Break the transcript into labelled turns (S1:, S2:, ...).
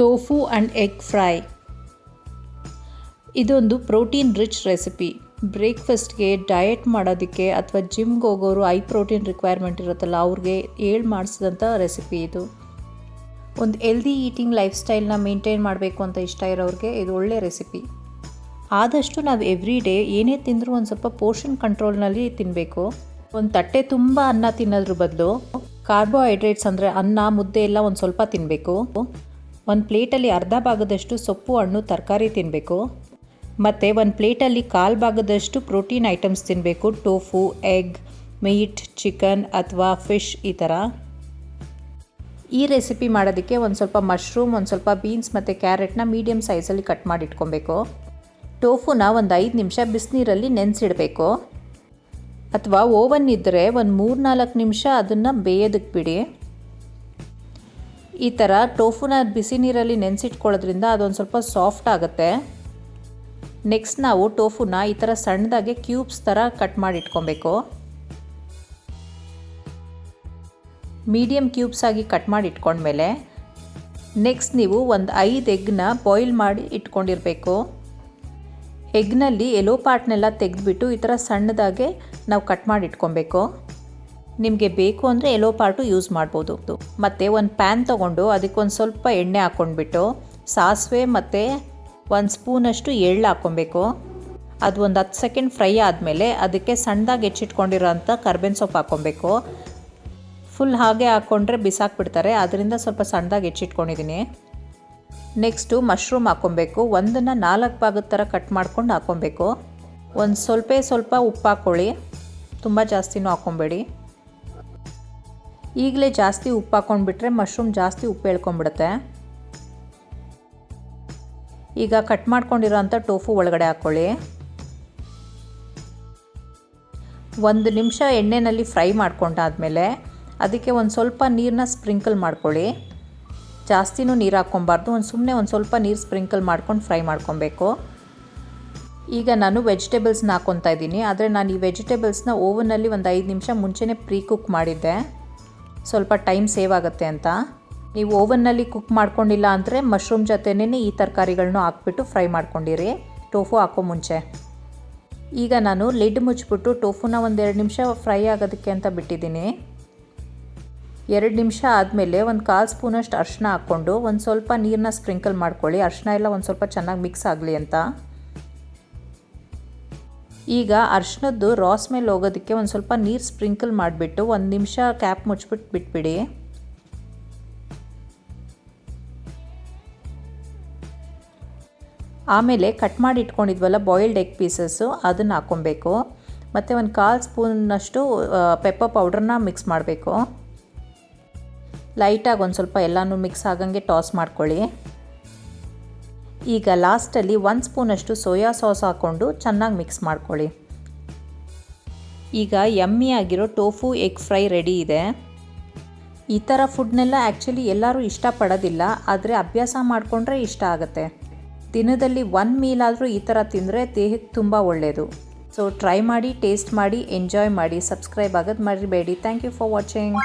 S1: Tofu and egg fry. ಇದೊಂದು protein rich recipe. ಬ್ರೇಕ್ಫಾಸ್ಟ್ಗೆ diet ಮಾಡೋದಕ್ಕೆ ಅಥವಾ ಜಿಮ್ಗೆ ಹೋಗೋರು ಐ ಪ್ರೋಟೀನ್ ರಿಕ್ವೈರ್ಮೆಂಟ್ ಇರುತ್ತಲ್ಲ, ಅವ್ರಿಗೆ ಏಳು ಮಾಡಿಸಿದಂಥ ರೆಸಿಪಿ ಇದು. ಒಂದು ಎಲ್ದಿ ಈಟಿಂಗ್ ಲೈಫ್ ಸ್ಟೈಲ್ನ ಮೇಂಟೈನ್ ಮಾಡಬೇಕು ಅಂತ ಇಷ್ಟ ಇರೋರಿಗೆ ಇದು ಒಳ್ಳೆ ರೆಸಿಪಿ. ಆದಷ್ಟು ನಾವು ಎವ್ರಿ ಡೇ ಏನೇ ತಿಂದರೂ ಒಂದು ಸ್ವಲ್ಪ ಪೋರ್ಷನ್ ಕಂಟ್ರೋಲ್ನಲ್ಲಿ ತಿನ್ನಬೇಕು ಒಂದು ತಟ್ಟೆ ತುಂಬ ಅನ್ನ ತಿನ್ನೋದ್ರ ಬದಲು ಕಾರ್ಬೋಹೈಡ್ರೇಟ್ಸ್ ಅಂದರೆ ಅನ್ನ, ಮುದ್ದೆ ಎಲ್ಲ ಒಂದು ಸ್ವಲ್ಪ ತಿನ್ನಬೇಕು ಒಂದು ಪ್ಲೇಟಲ್ಲಿ ಅರ್ಧ ಭಾಗದಷ್ಟು ಸೊಪ್ಪು, ಹಣ್ಣು, ತರಕಾರಿ ತಿನ್ನಬೇಕು ಮತ್ತು ಒಂದು ಪ್ಲೇಟಲ್ಲಿ ಕಾಲು ಭಾಗದಷ್ಟು ಪ್ರೋಟೀನ್ ಐಟಮ್ಸ್ ತಿನ್ನಬೇಕು ಟೋಫು, ಎಗ್, ಮೀಟ್, ಚಿಕನ್ ಅಥವಾ ಫಿಶ್ ಈ ಥರ ಈ ರೆಸಿಪಿ ಮಾಡೋದಕ್ಕೆ ಒಂದು ಸ್ವಲ್ಪ ಮಶ್ರೂಮ್, ಒಂದು ಸ್ವಲ್ಪ ಬೀನ್ಸ್ ಮತ್ತು ಕ್ಯಾರೆಟ್ನ ಮೀಡಿಯಮ್ ಸೈಜಲ್ಲಿ ಕಟ್ ಮಾಡಿ ಇಟ್ಕೊಬೇಕು ಟೋಫುನ ಒಂದು ಐದು ನಿಮಿಷ ಬಿಸಿನೀರಲ್ಲಿ ನೆನೆಸಿಡಬೇಕು. ಅಥವಾ ಓವನ್ ಇದ್ದರೆ ಒಂದು ಮೂರು ನಾಲ್ಕು ನಿಮಿಷ ಅದನ್ನು ಬೇಯೋದಕ್ಕೆ ಬಿಡಿ. ಈ ಥರ ಟೋಫುನ ಬಿಸಿ ನೀರಲ್ಲಿ ನೆನೆಸಿಟ್ಕೊಳ್ಳೋದ್ರಿಂದ ಅದೊಂದು ಸ್ವಲ್ಪ ಸಾಫ್ಟ್ ಆಗುತ್ತೆ. ನೆಕ್ಸ್ಟ್ ನಾವು ಟೋಫುನ ಈ ಥರ ಸಣ್ಣದಾಗೆ ಕ್ಯೂಬ್ಸ್ ಥರ ಕಟ್ ಮಾಡಿ ಇಟ್ಕೊಬೇಕು. ಮೀಡಿಯಮ್ ಕ್ಯೂಬ್ಸ್ ಆಗಿ ಕಟ್ ಮಾಡಿ ಇಟ್ಕೊಂಡ್ಮೇಲೆ ನೆಕ್ಸ್ಟ್ ನೀವು ಒಂದು ಐದು ಎಗ್ನ ಬಾಯ್ಲ್ ಮಾಡಿ ಇಟ್ಕೊಂಡಿರಬೇಕು. ಎಗ್ನಲ್ಲಿ ಎಲೋ ಪಾರ್ಟ್ನೆಲ್ಲ ತೆಗೆದುಬಿಟ್ಟು ಈ ಥರ ಸಣ್ಣದಾಗೆ ನಾವು ಕಟ್ ಮಾಡಿ ಇಟ್ಕೊಬೇಕು. ನಿಮಗೆ ಬೇಕು ಅಂದರೆ ಎಲ್ಲೋ ಪಾರ್ಟು ಯೂಸ್ ಮಾಡ್ಬೋದು. ಮತ್ತು ಒಂದು ಪ್ಯಾನ್ ತೊಗೊಂಡು ಅದಕ್ಕೊಂದು ಸ್ವಲ್ಪ ಎಣ್ಣೆ ಹಾಕ್ಕೊಂಡ್ಬಿಟ್ಟು ಸಾಸಿವೆ ಮತ್ತು ಒಂದು ಸ್ಪೂನಷ್ಟು ಎಳ್ಳು ಹಾಕ್ಕೊಬೇಕು ಅದು ಒಂದು ಹತ್ತು ಸೆಕೆಂಡ್ ಫ್ರೈ ಆದಮೇಲೆ ಅದಕ್ಕೆ ಸಣ್ಣದಾಗಿ ಹೆಚ್ಚಿಟ್ಕೊಂಡಿರೋಂಥ ಕರ್ಬೇವಿನ ಸೊಪ್ಪು ಹಾಕ್ಕೊಬೇಕು ಫುಲ್ ಹಾಗೆ ಹಾಕ್ಕೊಂಡ್ರೆ ಬಿಸಾಕ್ಬಿಡ್ತಾರೆ ಅದರಿಂದ ಸ್ವಲ್ಪ ಸಣ್ಣದಾಗಿ ಹೆಚ್ಚಿಟ್ಕೊಂಡಿದ್ದೀನಿ ನೆಕ್ಸ್ಟು ಮಶ್ರೂಮ್ ಹಾಕ್ಕೊಬೇಕು ಒಂದನ್ನು ನಾಲ್ಕು ಭಾಗದ ಥರ ಕಟ್ ಮಾಡ್ಕೊಂಡು ಹಾಕ್ಕೊಬೇಕು ಒಂದು ಸ್ವಲ್ಪ ಸ್ವಲ್ಪ ಉಪ್ಪು ಹಾಕ್ಕೊಳ್ಳಿ ತುಂಬ ಜಾಸ್ತಿನೂ ಹಾಕ್ಕೊಬೇಡಿ ಈಗಲೇ ಜಾಸ್ತಿ ಉಪ್ಪು ಹಾಕ್ಕೊಂಡ್ಬಿಟ್ರೆ ಮಶ್ರೂಮ್ ಜಾಸ್ತಿ ಉಪ್ಪು ಹೇಳ್ಕೊಂಬಿಡುತ್ತೆ. ಈಗ ಕಟ್ ಮಾಡ್ಕೊಂಡಿರೋಂಥ ಟೋಫು ಒಳಗಡೆ ಹಾಕ್ಕೊಳ್ಳಿ ಒಂದು ನಿಮಿಷ ಎಣ್ಣೆಯಲ್ಲಿ ಫ್ರೈ ಮಾಡ್ಕೊಂಡಾದಮೇಲೆ ಅದಕ್ಕೆ ಒಂದು ಸ್ವಲ್ಪ ನೀರನ್ನ ಸ್ಪ್ರಿಂಕಲ್ ಮಾಡ್ಕೊಳ್ಳಿ. ಜಾಸ್ತಿನೂ ನೀರು ಹಾಕ್ಕೊಬಾರ್ದು, ಒಂದು ಸುಮ್ಮನೆ ಒಂದು ಸ್ವಲ್ಪ ನೀರು ಸ್ಪ್ರಿಂಕಲ್ ಮಾಡ್ಕೊಂಡು ಫ್ರೈ ಮಾಡ್ಕೊಬೇಕು. ಈಗ ನಾನು ವೆಜಿಟೇಬಲ್ಸ್ನ ಹಾಕ್ಕೊತಾ ಇದ್ದೀನಿ, ಆದರೆ ನಾನು ಈ ವೆಜಿಟೇಬಲ್ಸ್ನ ಓವನಲ್ಲಿ ಒಂದು ಐದು ನಿಮಿಷ ಮುಂಚೆನೇ ಪ್ರೀ ಕುಕ್ ಮಾಡಿದ್ದೆ. ಸ್ವಲ್ಪ ಟೈಮ್ ಸೇವ್ ಆಗುತ್ತೆ ಅಂತ. ನೀವು ಓವನ್ನಲ್ಲಿ ಕುಕ್ ಮಾಡ್ಕೊಂಡಿಲ್ಲ ಅಂದರೆ ಮಶ್ರೂಮ್ ಜೊತೆನೇ ಈ ತರಕಾರಿಗಳನ್ನೂ ಹಾಕ್ಬಿಟ್ಟು ಫ್ರೈ ಮಾಡ್ಕೊಂಡಿರಿ. ಟೋಫು ಹಾಕೋ ಮುಂಚೆ. ಈಗ ನಾನು ಲಿಡ್ ಮುಚ್ಚಿಬಿಟ್ಟು ಟೋಫುನ ಒಂದೆರಡು ನಿಮಿಷ ಫ್ರೈ ಆಗೋದಕ್ಕೆ ಅಂತ ಬಿಟ್ಟಿದ್ದೀನಿ. ಎರಡು ನಿಮಿಷ ಆದಮೇಲೆ ಒಂದು ಕಾಲು ಸ್ಪೂನಷ್ಟು ಅರ್ಶಿನ ಹಾಕ್ಕೊಂಡು ಒಂದು ಸ್ವಲ್ಪ ನೀರನ್ನ ಸ್ಪ್ರಿಂಕಲ್ ಮಾಡ್ಕೊಳ್ಳಿ. ಅರ್ಶಿನ ಎಲ್ಲ ಒಂದು ಸ್ವಲ್ಪ ಚೆನ್ನಾಗಿ ಮಿಕ್ಸ್ ಆಗಲಿ ಅಂತ. ಈಗ ಅರ್ಶಿನದ್ದು ರಾಸ್ ಮೇಲೆ ಹೋಗೋದಕ್ಕೆ ಒಂದು ಸ್ವಲ್ಪ ನೀರು ಸ್ಪ್ರಿಂಕಲ್ ಮಾಡಿಬಿಟ್ಟು ಒಂದು ನಿಮಿಷ ಕ್ಯಾಪ್ ಮುಚ್ಚಿಬಿಟ್ಟು ಬಿಟ್ಬಿಡಿ. ಆಮೇಲೆ ಕಟ್ ಮಾಡಿ ಇಟ್ಕೊಂಡಿದ್ವಲ್ಲ ಬಾಯ್ಲ್ಡ್ ಎಗ್ ಪೀಸಸ್ಸು ಅದನ್ನು ಹಾಕ್ಕೊಬೇಕು. ಮತ್ತು ಒಂದು ಕಾಲು ಸ್ಪೂನಷ್ಟು ಪೆಪ್ಪರ್ ಪೌಡ್ರನ್ನ ಮಿಕ್ಸ್ ಮಾಡಬೇಕು. ಲೈಟಾಗಿ ಒಂದು ಸ್ವಲ್ಪ ಎಲ್ಲನೂ ಮಿಕ್ಸ್ ಆಗಂಗೆ ಟಾಸ್ ಮಾಡ್ಕೊಳ್ಳಿ. ಈಗ ಲಾಸ್ಟಲ್ಲಿ ಒಂದು ಸ್ಪೂನಷ್ಟು ಸೋಯಾ ಸಾಸ್ ಹಾಕ್ಕೊಂಡು ಚೆನ್ನಾಗಿ ಮಿಕ್ಸ್ ಮಾಡ್ಕೊಳ್ಳಿ. ಈಗ ಯಮ್ಮಿ ಆಗಿರೋ ಟೋಫು ಎಗ್ ಫ್ರೈ ರೆಡಿ ಇದೆ. ಈ ಥರ ಫುಡ್ನೆಲ್ಲ ಆ್ಯಕ್ಚುಲಿ ಎಲ್ಲರೂ ಇಷ್ಟಪಡೋದಿಲ್ಲ, ಆದರೆ ಅಭ್ಯಾಸ ಮಾಡಿಕೊಂಡ್ರೆ ಇಷ್ಟ ಆಗುತ್ತೆ. ದಿನದಲ್ಲಿ ಒನ್ ಮೀಲ್ ಆದರೂ ಈ ಥರ ತಿಂದರೆ ದೇಹಕ್ಕೆ ತುಂಬ ಒಳ್ಳೆಯದು ಸೊ ಟ್ರೈ ಮಾಡಿ ಟೇಸ್ಟ್ ಮಾಡಿ ಎಂಜಾಯ್ ಮಾಡಿ ಸಬ್ಸ್ಕ್ರೈಬ್ ಆಗೋದು ಮರಿಬೇಡಿ. Thank you for watching